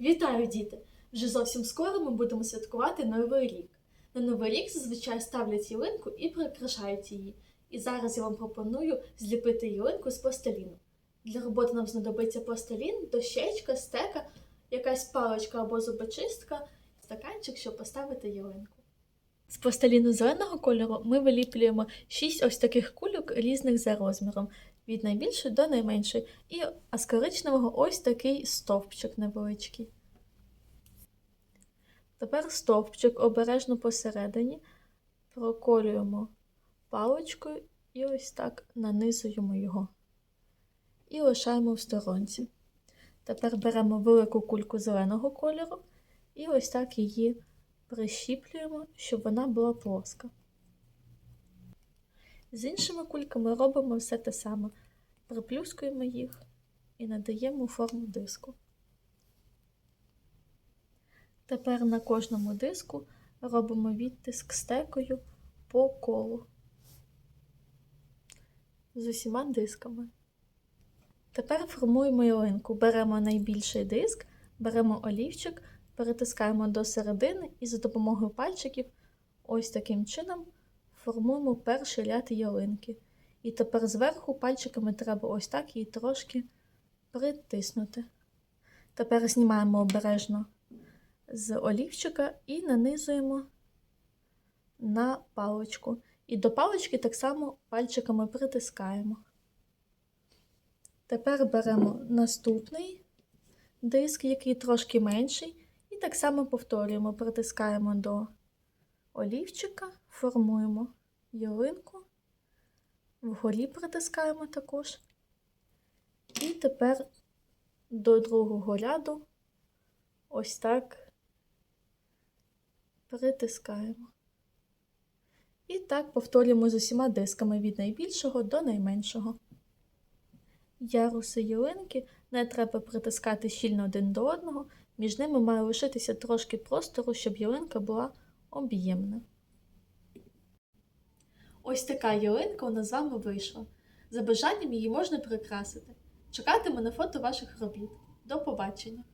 Вітаю, діти! Вже зовсім скоро ми будемо святкувати Новий рік. На Новий рік зазвичай ставлять ялинку і прикрашають її. І зараз я вам пропоную зліпити ялинку з пластиліну. Для роботи нам знадобиться пластилін, дощечка, стека, якась паличка або зубочистка, стаканчик, щоб поставити ялинку. З пластиліну зеленого кольору ми виліплюємо 6 ось таких кульок різних за розміром, від найбільшої до найменшої, і з ось такий стовпчик невеличкий. Тепер стовпчик обережно посередині проколюємо паличкою і ось так нанизуємо його. І лишаємо в сторонці. Тепер беремо велику кульку зеленого кольору і ось так її прищіплюємо, щоб вона була плоска. З іншими кульками робимо все те саме. Приплюскуємо їх і надаємо форму диску. Тепер на кожному диску робимо відтиск стекою по колу з усіма дисками. Тепер формуємо ялинку. Беремо найбільший диск, беремо олівчик, перетискаємо до середини і за допомогою пальчиків ось таким чином формуємо перший ряд ялинки. І тепер зверху пальчиками треба ось так її трошки притиснути. Тепер знімаємо обережно з олівчика і нанизуємо на паличку. І до палички так само пальчиками притискаємо. Тепер беремо наступний диск, який трошки менший, і так само повторюємо, притискаємо до олівчика, формуємо ялинку, вгорі притискаємо також. І тепер до другого ряду ось так притискаємо. І так повторюємо з усіма дисками від найбільшого до найменшого. Яруси ялинки не треба притискати щільно один до одного, між ними має лишитися трошки простору, щоб ялинка була об'ємна. Ось така ялинка у нас з вами вийшла. За бажанням її можна прикрасити. Чекатиму на фото ваших робіт. До побачення!